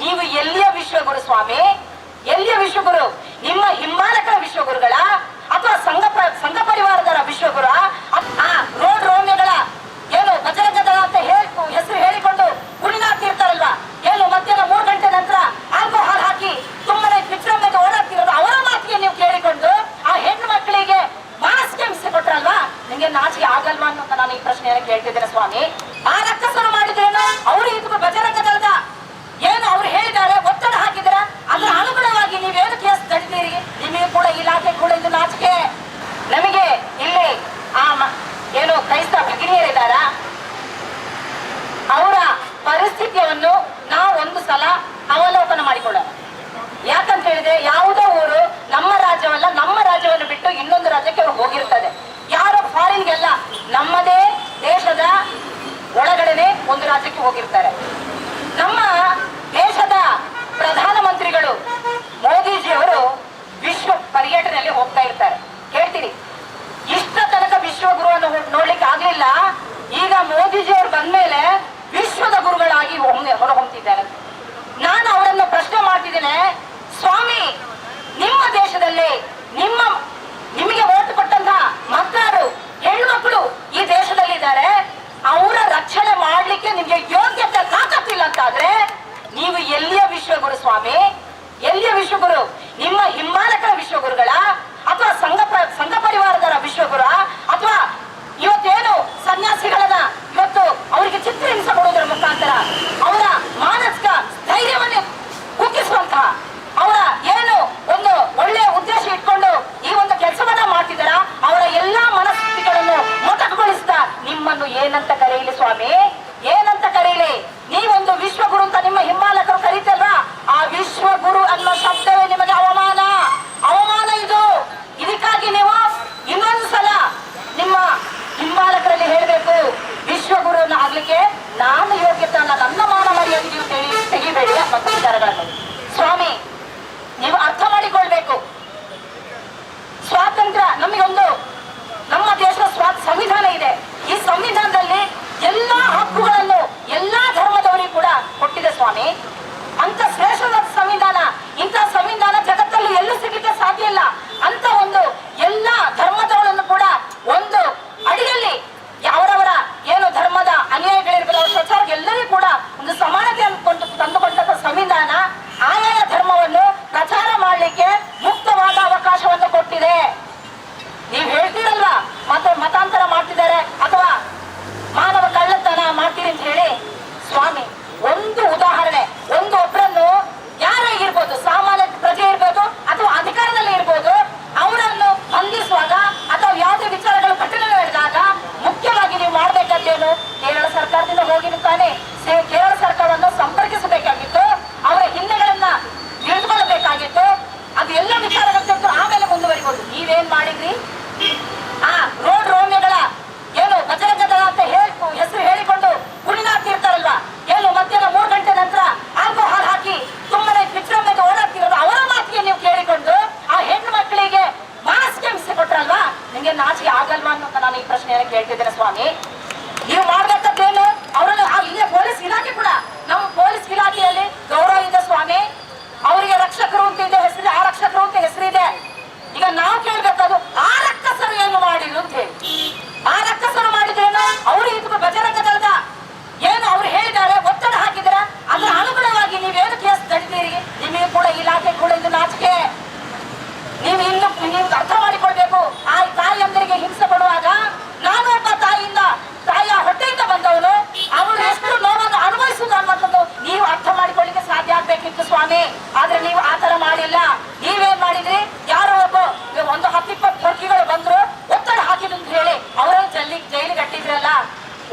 ನೀವು ಎಲ್ಲಿಯ ವಿಶ್ವಗುರು ಸ್ವಾಮಿ? ಎಲ್ಲಿಯ ವಿಶ್ವಗುರು ನಿಮ್ಮ ಹಿಮ್ಮಾನ ಏನಂತ ಕರೀಲಿ ಸ್ವಾಮಿ? ಏನಂತ ಕರೀಲಿ? ನೀವೊಂದು ವಿಶ್ವಗುರು ಅಂತ ನಿಮ್ಮ ಹಿಮ್ಮಾಲಕರು ಕರೀತಲ್ವಾ? ಆ ವಿಶ್ವಗುರು ಅನ್ನೋ ಶಬ್ದವೇ ನಿಮಗೆ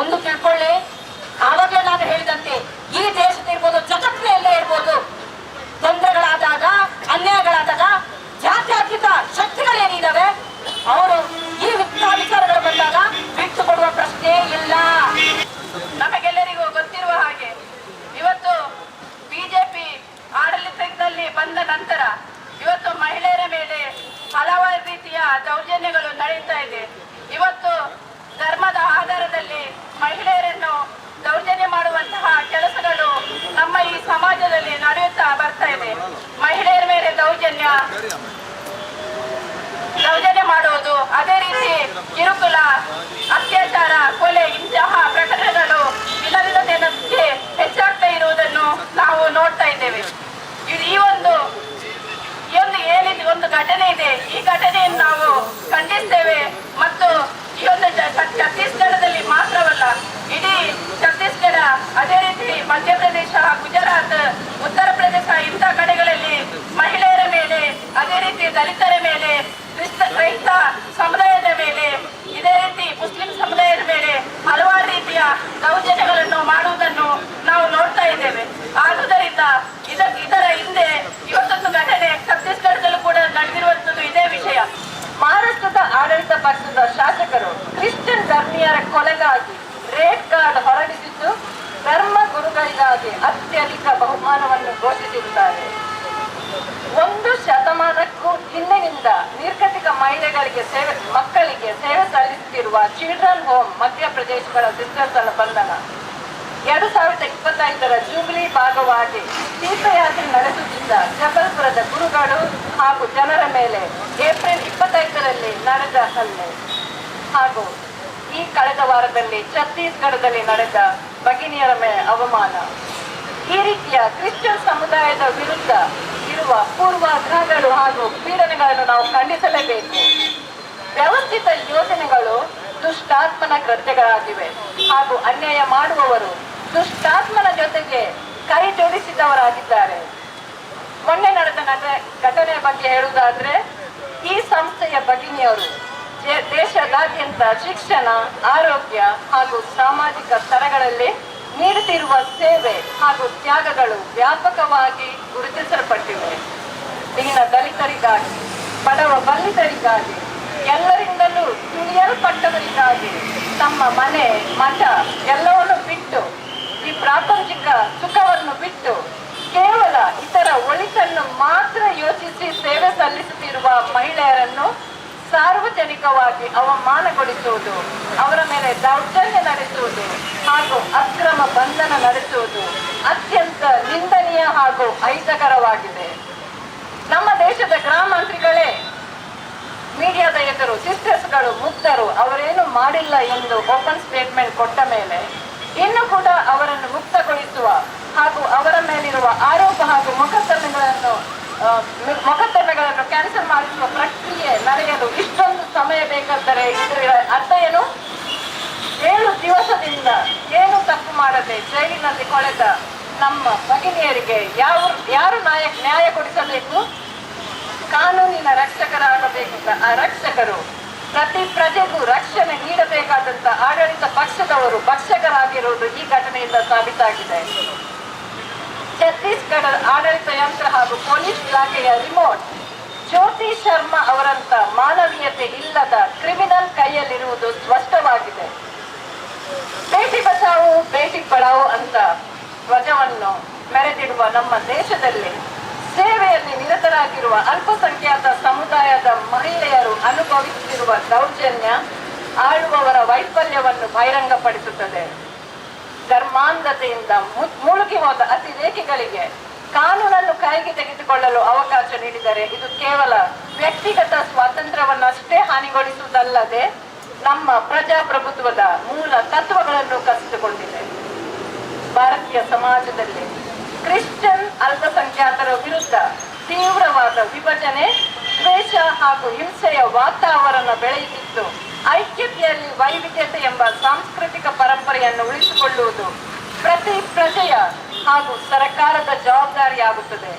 ಒಂದು ತಿಳ್ಕೊಳ್ಳಿ. ಆವಾಗಲೇ ನಾನು ಹೇಳಿದಂತೆ, ಈ ದೇಶದ ಇರ್ಬೋದು, ಜಗತ್ತಿನಲ್ಲೇ ಇರ್ಬೋದು, ತೊಂದರೆಗಳಾದಾಗ, ಅನ್ಯಾಯಗಳಾದಾಗ, ಜಾತ್ಯಾತೀತ ಶಕ್ತಿಗಳೇನಿದ್ದಾವೆ ಅವರು ಈ ವಿಚಾರಗಳು ಬಂದಾಗ ಬಿಟ್ಟು ಕೊಡುವ ಪ್ರಶ್ನೆ ಇಲ್ಲ. ನಮಗೆಲ್ಲರಿಗೂ ಗೊತ್ತಿರುವ ಹಾಗೆ, ಇವತ್ತು ಬಿಜೆಪಿ ಆಡಳಿತದಲ್ಲಿ ಬಂದ ನಂತರ ಇವತ್ತು ಮಹಿಳೆಯರ ಮೇಲೆ ಹಲವಾರು ರೀತಿಯ ದೌರ್ಜನ್ಯಗಳು ನಡೀತಾ ಇದೆ. ಇವತ್ತು ಧರ್ಮದ ಆಧಾರದಲ್ಲಿ ಮಹಿಳೆಯರನ್ನು ದೌರ್ಜನ್ಯ ಮಾಡುವಂತಹ ಕೆಲಸಗಳು ನಮ್ಮ ಈ ಸಮಾಜದಲ್ಲಿ ನಡೆಯುತ್ತಾ ಬರ್ತಾ ಇದೆ. ಮಹಿಳೆಯರ ಮೇಲೆ ದೌರ್ಜನ್ಯ ದೌರ್ಜನ್ಯ ಮಾಡುವುದು ಅದೇ ರೀತಿ ಕಿರುಕುಲ ಉತ್ತರ ಪ್ರದೇಶ ಇಂಥ ಕಡೆಗಳಲ್ಲಿ ಮಹಿಳೆಯರ ಮೇಲೆ ಅದೇ ರೀತಿ ದಲಿತರ ಮೇಲೆ ಕ್ರಿಸ್ತ ಕ್ರೈಸ್ತ ಸಮುದಾಯದ ಮೇಲೆ ಇದೇ ರೀತಿ ಮುಸ್ಲಿಂ ಸಮುದಾಯದ ಮೇಲೆ ಹಲವಾರು ರೀತಿಯ ದೌರ್ಜನ್ಯಗಳನ್ನು ಮಾಡುವುದನ್ನು ನಾವು ನೋಡ್ತಾ ಇದ್ದೇವೆ ಆದುದರಿಂದ ಇದ ಇದರ ಹಿಂದೆ ಇವತ್ತೊಂದು ಘಟನೆ ಛತ್ತೀಸ್ಗಢದಲ್ಲೂ ಕೂಡ ನಡೆದಿರುವಂತದ್ದು ಇದೇ ವಿಷಯ ಮಹಾರಾಷ್ಟ್ರದ ಆಡಳಿತ ಪಕ್ಷದ ಶಾಸಕರು ಕ್ರಿಶ್ಚಿಯನ್ ಧರ್ಮೀಯರ ಕೊಲೆಗಾಗಿ ರೇಡ್ ಕಾರ್ಡ್ ಹೊರಡಿಸಿದ್ದು ಧರ್ಮ ಗುರುಗಳಿಗಾಗಿ ಅತ್ಯಧಿಕ ಬಹುಮಾನವನ್ನು ಘೋಷಿಸಿರುತ್ತಾರೆ ಒಂದು ಶತಮಾನಕ್ಕೂ ಹಿಂದಿನಿಂದ ನಿರ್ಗತಿಕ ಮಹಿಳೆಗಳಿಗೆ ಸೇವೆ, ಮಕ್ಕಳಿಗೆ ಸೇವೆ ಸಲ್ಲಿಸುತ್ತಿರುವ ಚಿಲ್ಡ್ರನ್ ಹೋಮ್ ಮಧ್ಯಪ್ರದೇಶಗಳ ಸಿಸ್ಟರ್ಸ್ ಬಂಧನ. ಎರಡು ಸಾವಿರದ ಇಪ್ಪತ್ತೈದರ ಜೂಬ್ಲಿ ಭಾಗವಾಗಿ ತೀರ್ಥಯಾತ್ರೆ ನಡೆಸುತ್ತಿದ್ದ ಜಬಲ್ಪುರದ ಗುರುಗಳು ಹಾಗೂ ಜನರ ಮೇಲೆ ಏಪ್ರಿಲ್ ಇಪ್ಪತ್ತೈದರಲ್ಲಿ ನಡೆದ ಹಲ್ಲೆ. ಹಾಗೂ ಈ ಕಳೆದ ವಾರದಲ್ಲಿ ಛತ್ತೀಸ್ಗಢದಲ್ಲಿ ನಡೆದ ಭಗಿನಿಯರ ಮೇಲೆ ಅವಮಾನ. ಈ ರೀತಿಯ ಕ್ರಿಶ್ಚಿಯನ್ ಸಮುದಾಯದ ವಿರುದ್ಧ ಇರುವ ಪೂರ್ವಾಗ್ರಹಗಳು ಹಾಗೂ ಪೀಡನೆಗಳನ್ನು ನಾವು ಖಂಡಿಸಲೇಬೇಕು. ವ್ಯವಸ್ಥಿತ ಯೋಜನೆಗಳು ದುಷ್ಟಾತ್ಮನ ಕೃತ್ಯಗಳಾಗಿವೆ. ಹಾಗೂ ಅನ್ಯಾಯ ಮಾಡುವವರು ದುಷ್ಟಾತ್ಮನ ಜೊತೆಗೆ ಕೈ ಜೋಡಿಸಿದವರಾಗಿದ್ದಾರೆ ಮೊನ್ನೆ ನಡೆದ ಘಟನೆಯ ಬಗ್ಗೆ ಹೇಳುವುದಾದ್ರೆ, ಈ ಸಂಸ್ಥೆಯ ಭಗಿನಿಯವರು ದೇಶದಾದ್ಯಂತ ಶಿಕ್ಷಣ, ಆರೋಗ್ಯ ಹಾಗೂ ಸಾಮಾಜಿಕ ಸ್ತರಗಳಲ್ಲಿ ನೀಡುತ್ತಿರುವ ಸೇವೆ ಹಾಗೂ ತ್ಯಾಗಗಳು ವ್ಯಾಪಕವಾಗಿ ಗುರುತಿಸಲ್ಪಟ್ಟಿವೆ. ದೀನ ದಲಿತರಿಗಾಗಿ, ಬಡವ ಬಲ್ಲಿತರಿಗಾಗಿ ಎಲ್ಲರಿಂದಲೂ ತುಳಿಯಲ್ಪಟ್ಟವರಿಗಾಗಿ ತಮ್ಮ ಮನೆ, ಮಠ ಎಲ್ಲವನ್ನು ಬಿಟ್ಟು, ಈ ಪ್ರಾಪಂಚಿಕ ಸುಖವನ್ನು ಬಿಟ್ಟು ಕೇವಲ ಇತರ ಒಳಿತನ್ನು ಮಾತ್ರ ಯೋಚಿಸಿ ಸೇವೆ ಸಲ್ಲಿಸುತ್ತಿರುವ ಮಹಿಳೆಯರನ್ನು ಸಾರ್ವಜನಿಕವಾಗಿ ಅವಮಾನಗೊಳಿಸುವುದು, ಅವರ ಮೇಲೆ ದೌರ್ಜನ್ಯ ನಡೆಸುವುದು ಹಾಗೂ ಅಕ್ರಮ ಬಂಧನ ನಡೆಸುವುದು ಅತ್ಯಂತ ನಿಂದನೀಯ ಹಾಗೂ ಅಹಿತಕರವಾಗಿದೆ. ನಮ್ಮ ದೇಶದ ಗ್ರಾಮಾಂತರಿಗಳೇ ಮೀಡಿಯಾದ ಎದುರು ಸಿಸ್ಟರ್ಸ್ಗಳು ಮುಕ್ತರು, ಅವರೇನು ಮಾಡಿಲ್ಲ ಎಂದು ಓಪನ್ ಸ್ಟೇಟ್ಮೆಂಟ್ ಕೊಟ್ಟ ಮೇಲೆ, ಇನ್ನು ಕೂಡ ಅವರನ್ನು ಮುಕ್ತಗೊಳಿಸುವ ಹಾಗೂ ಅವರ ಮೇಲಿರುವ ಆರೋಪ ಹಾಗೂ ಮೊಕದ್ದಮೆಗಳನ್ನು ಮೊಕದ್ದಮೆಗಳನ್ನು ಕ್ಯಾನ್ಸಲ್ ಮಾಡಿಸುವ ಪ್ರಕ್ರಿಯೆ ನಡೆಯಲು ಇಷ್ಟೊಂದು ಸಮಯ ಬೇಕಾದರೆ ಇದರ ಅರ್ಥ ಏನು? ಏಳು ದಿವಸದಿಂದ ಏನು ತಪ್ಪು ಮಾಡದೆ ಜೈಲಿನಲ್ಲಿ ಕೊಳೆದ ನಮ್ಮ ಭಗಿನಿಯರಿಗೆ ಯಾವ ಯಾರು ನಾಯಕ್ ನ್ಯಾಯ ಕೊಡಿಸಬೇಕು? ಕಾನೂನಿನ ರಕ್ಷಕರಾಗಬೇಕು ರಕ್ಷಕರು ಪ್ರತಿ ಪ್ರಜೆಗೂ ರಕ್ಷಣೆ ನೀಡಬೇಕಾದಂತ ಆಡಳಿತ ಪಕ್ಷದವರು ಭಕ್ಷಕರಾಗಿರುವುದು ಈ ಘಟನೆಯಿಂದ ಸಾಬೀತಾಗಿದೆ. ಛತ್ತೀಸ್ಗಢ ಆಡಳಿತ ಯಂತ್ರ ಹಾಗೂ ಪೊಲೀಸ್ ಇಲಾಖೆಯ ರಿಮೋಟ್. ಜ್ಯೋತಿ ಶರ್ಮಾ ಅವರಂತ ಮಾನವೀಯತೆ ಇಲ್ಲದ ಕ್ರಿಮಿನಲ್ ಕೈಯಲ್ಲಿರುವುದು ಸ್ಪಷ್ಟವಾಗಿದೆ. ಬೇಟಿ ಬಚಾವೋ, ಬೇಟಿ ಪಡಾವೋ ಅಂತ ಧ್ವಜವನ್ನು ಮೆರೆದಿಡುವ ನಮ್ಮ ದೇಶದಲ್ಲಿ ಸೇವೆಯಲ್ಲಿ ನಿರತರಾಗಿರುವ ಅಲ್ಪಸಂಖ್ಯಾತ ಸಮುದಾಯದ ಮಹಿಳೆಯರು ಅನುಭವಿಸುತ್ತಿರುವ ದೌರ್ಜನ್ಯ ಆಳುವವರ ವೈಫಲ್ಯವನ್ನು ಬಹಿರಂಗಪಡಿಸುತ್ತದೆ. ಧರ್ಮಾಂಧತೆಯಿಂದ ಮುಳುಗಿ ಹೋದ ಅತಿರೇಕಿಗಳಿಗೆ ಕಾನೂನನ್ನು ಕೈಗೆ ತೆಗೆದುಕೊಳ್ಳಲು ಅವಕಾಶ ನೀಡಿದರೆ ಇದು ಕೇವಲ ವ್ಯಕ್ತಿಗತ ಸ್ವಾತಂತ್ರ್ಯವನ್ನಷ್ಟೇ ಹಾನಿಗೊಳಿಸುವುದಲ್ಲದೆ ನಮ್ಮ ಪ್ರಜಾಪ್ರಭುತ್ವದ ಮೂಲ ತತ್ವಗಳನ್ನು ಕಸಿದುಕೊಂಡಿದೆ. ಭಾರತೀಯ ಸಮಾಜದಲ್ಲಿ ಕ್ರಿಶ್ಚಿಯನ್ ಅಲ್ಪಸಂಖ್ಯಾತರ ವಿರುದ್ಧ ತೀವ್ರವಾದ ವಿಭಜನೆ, ದ್ವೇಷ ಹಾಗೂ ಹಿಂಸೆಯ ವಾತಾವರಣ ಬೆಳೆಯುತ್ತಿದ್ದು ಐಕ್ಯತೆಯಲ್ಲಿ ವೈವಿಧ್ಯತೆ ಎಂಬ ಸಾಂಸ್ಕೃತಿಕ ಪರಂಪರೆಯನ್ನು ಉಳಿಸಿಕೊಳ್ಳುವುದು ಪ್ರತಿ ಪ್ರಜೆಯ ಹಾಗೂ ಸರ್ಕಾರದ ಜವಾಬ್ದಾರಿಯಾಗುತ್ತದೆ.